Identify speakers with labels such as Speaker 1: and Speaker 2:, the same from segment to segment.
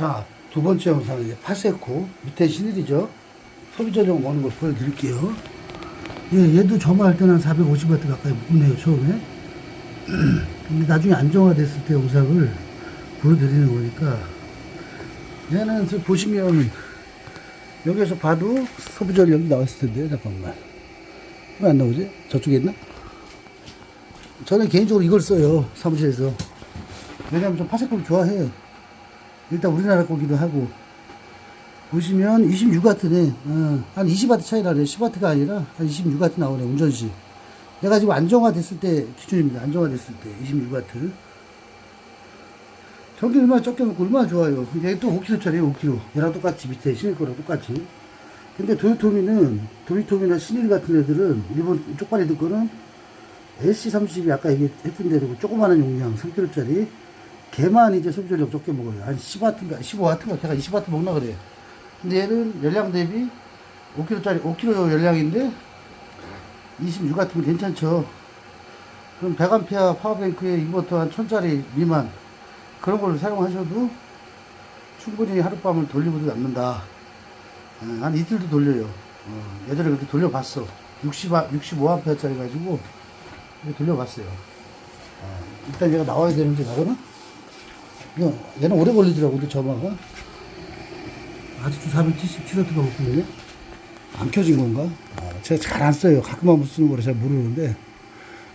Speaker 1: 자, 두 번째 영상은 이제 파세코 밑에 신일이죠. 소비 전용 먹는 걸 보여드릴게요. 예, 얘도 점화할 때는 한 450W 가까이 먹네요, 처음에. 근데 나중에 안정화됐을 때 영상을 보여드리는 거니까. 얘는 저 보시면 여기에서 봐도 소비 전력이 나왔을 텐데, 잠깐만. 왜 안 나오지? 저쪽에 있나? 저는 개인적으로 이걸 써요, 사무실에서. 왜냐면 좀 파세코를 좋아해요. 일단 우리나라 거기도 하고. 보시면 26와트네. 어, 한 20와트 차이 나네요. 10와트가 아니라 한 26와트 나오네 운전시. 내가 지금 안정화 됐을 때 기준입니다. 안정화 됐을 때 26와트. 전기 얼마나 적게 먹고 얼마나 좋아요. 이게 또 5kg짜리에요 5kg 얘랑 똑같이 밑에 신일 거랑 똑같이. 근데 도요토미는 도요토미나 신일 같은 애들은 일본 쪽발이들 거는 SC30이 아까 얘기했던 대로 조그마한 용량 3kg짜리 걔만 이제 전력 적게 먹어요. 한 10와트인가, 15와트인가, 걔가 20와트 먹나 그래요. 근데 얘는 열량 대비 5kg짜리, 5kg 열량인데 26와트면 괜찮죠. 그럼 100A 파워뱅크에 인버터 한 1000짜리 미만 그런 걸로 사용하셔도 충분히 하룻밤을 돌리고도 남는다. 어, 한 이틀도 돌려요. 어, 예전에 그렇게 돌려봤어. 60, 65A짜리 가지고 이렇게 돌려봤어요. 어, 일단 얘가 나와야 되는데 나오나? 이거 얘는 오래 걸리더라고, 근데 점화가. 아직도 470kW가 먹거든요. 안 켜진 건가? 아, 제가 잘 안 써요. 가끔만 못 쓰는 거라 잘 모르는데.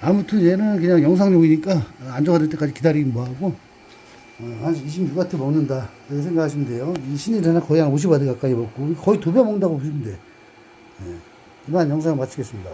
Speaker 1: 아무튼 얘는 그냥 영상용이니까 안정화될 때까지 기다리긴 뭐하고, 어, 한 26와트 먹는다. 이렇게 생각하시면 돼요. 이 신일에는 거의 한 50와트 가까이 먹고, 거의 두 배 먹는다고 보시면 돼. 예. 이만 영상 마치겠습니다.